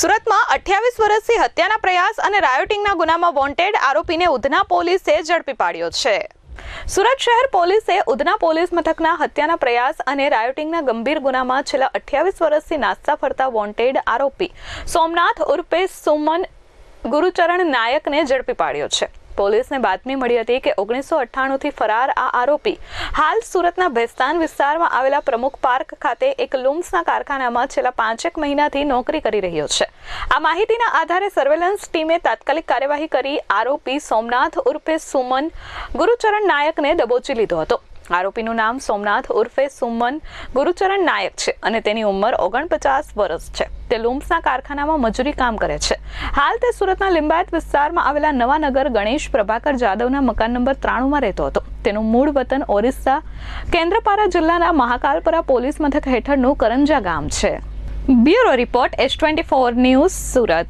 સુરતમાં અઠ્યાવીસ વર્ષથી હત્યાના પ્રયાસ અને રાયોટિંગના ગુનામાં વોન્ટેડ આરોપીને ઉધના પોલીસે ઝડપી પાડ્યો છે. સુરત શહેર પોલીસે ઉધના પોલીસ મથકના હત્યાના પ્રયાસ અને રાયોટિંગના ગંભીર ગુનામાં છેલ્લા અઠ્યાવીસ વર્ષથી નાસ્તા ફરતા વોન્ટેડ આરોપી સોમનાથ ઉર્ફે સુમન ગુરુચરણ નાયકને ઝડપી પાડ્યો છે. પોલીસને બાતમી મળી હતી કે ઓગણીસો અઠ્ઠાણુંથી ફરાર આ આરોપી હાલ સુરતના ભેસ્તાન વિસ્તારમાં આવેલા પ્રમુખ પાર્ક ખાતે એક લુમ્સના કારખાનામાં છેલ્લા પાંચેક મહિનાથી નોકરી કરી રહ્યો છે. આ માહિતીના આધારે સર્વેલન્સ ટીમે તાત્કાલિક કાર્યવાહી કરી આરોપી સોમનાથ ઉર્ફે સુમન ગુરુચરણ નાયકને દબોચી લીધો હતો. આરોપીનું નામ સોમનાથ ઉર્ફે સુમન ગુરુચરણ નાયક છે અને તેની ઉંમર ઓગણપચાસ વર્ષ છે. તે લુમ્સના કારખાનામાં મજૂરી કામ કરે છે. હાલ તે સુરતના લિંબાયત વિસ્તારમાં આવેલા નવાનગર ગણેશ પ્રભાકર જાદવના મકાન નંબર ત્રાણુંમાં રહેતો હતો. તેનું મૂળ વતન ઓરિસ્સા કેન્દ્રપારા જિલ્લાના મહાકાલપરા પોલીસ મથક હેઠળનું કરંજા ગામ છે. Bureau report S twenty four news Surat.